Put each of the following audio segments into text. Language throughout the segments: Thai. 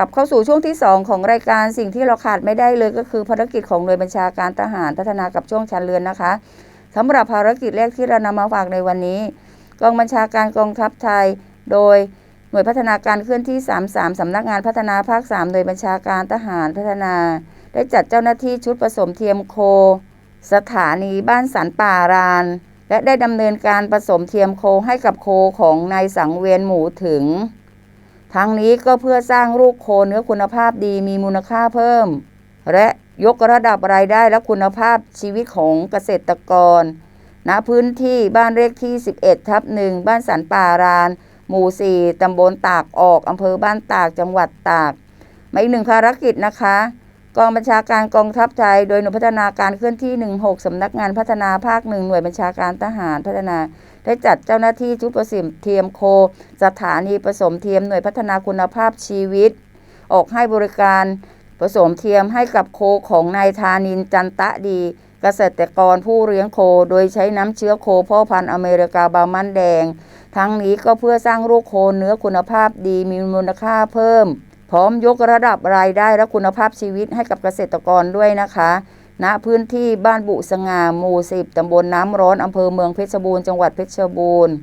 กลับเข้าสู่ช่วงที่ 2 ของรายการสิ่งที่เราขาดไม่ได้เลยก็คือภารกิจของหน่วยบัญชาการทหารพัฒนากับช่วงชันเรือนนะคะสำหรับภารกิจแรกที่เรานำมาฝากในวันนี้ กองบัญชาการกองทัพไทย โดยหน่วยพัฒนาการเคลื่อนที่ 33สำนักงานพัฒนาภาค3โดยบัญชาการทหารพัฒนา ได้จัดเจ้าหน้าที่ชุดผสมเทียมโค สถานีบ้านสันป่าราน และได้ดำเนินการผสมเทียมโคให้กับโคของนายสังเวียนหมูถึง ทั้งนี้ก็เพื่อสร้างลูกโคเนื้อคุณภาพดีมีมูลค่าเพิ่ม และยกระดับรายได้และคุณภาพชีวิตของเกษตรกร ณ พื้นที่บ้านเลขที่ 11 ทับหนึ่งบ้านสันป่าราน หมู่ 4 ตำบลตากออก อำเภอบ้านตาก จังหวัดตาก มาอีกหนึ่งภารกิจนะคะ กองบัญชาการกองทัพไทย โดยหน่วยพัฒนาการเคลื่อนที่ 16 สำนักงานพัฒนาภาคหนึ่งหน่วยบัญชาการทหารพัฒนา ได้จัดเจ้าหน้าที่ชุดผสมเทียมโค สถานีผสมเทียมหน่วยพัฒนาคุณภาพชีวิต ออกให้บริการผสมเทียมให้กับโคของนายธานินจันตะดี เกษตรกรผู้เลี้ยงโค โดยใช้น้ำเชื้อโคพ่อพันธุ์อเมริกาบามันแดง ทั้งนี้ก็เพื่อสร้างลูกโคเนื้อคุณภาพดีมีมูลค่าเพิ่ม พร้อมยกระดับรายได้และคุณภาพชีวิตให้กับเกษตรกรด้วยนะคะ ณ พื้นที่บ้านบุสงาหมู่สิบตำบลน้ำร้อนอำเภอเมืองเพชรบูรณ์ จังหวัดเพชรบูรณ์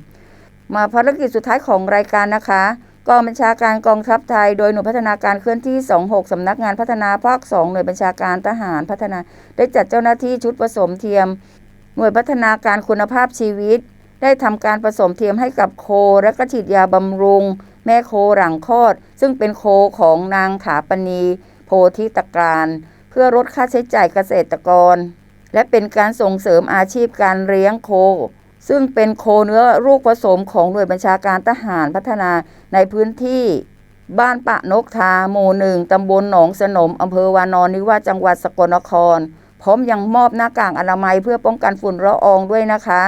มาภารกิจสุดท้ายของรายการนะคะกองบัญชาการกองทัพไทย โดยหน่วยพัฒนาการเคลื่อนที่ 26 สำนักงานพัฒนาภาค 2 หน่วยบัญชาการทหารพัฒนา ได้จัดเจ้าหน้าที่ชุดผสมเทียม หน่วยพัฒนาการคุณภาพชีวิต ได้ทำการผสมเทียมให้กับโค และก็ฉีดยาบำรุง แม่โคหลังคลอด ซึ่งเป็นโคของนางถาปณี โพธิตการ เพื่อลดค่าใช้จ่ายเกษตรกร และเป็นการส่งเสริมอาชีพการเลี้ยงโค ซึ่งเป็นโคเนื้อลูกผสมของหน่วยบัญชาการทหารพัฒนาในพื้นที่บ้านปะนกทาหมู่หนึ่งตำบลหนองสนมอำเภอวานอนนิวาจังหวัดสกลนคร พร้อมยังมอบหน้ากากอนามัยเพื่อป้องกันฝุ่นละอองด้วยนะคะ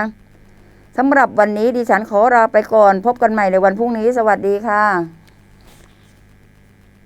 สำหรับวันนี้ดิฉันขอลาไปก่อน พบกันใหม่ในวันพรุ่งนี้ สวัสดีค่ะ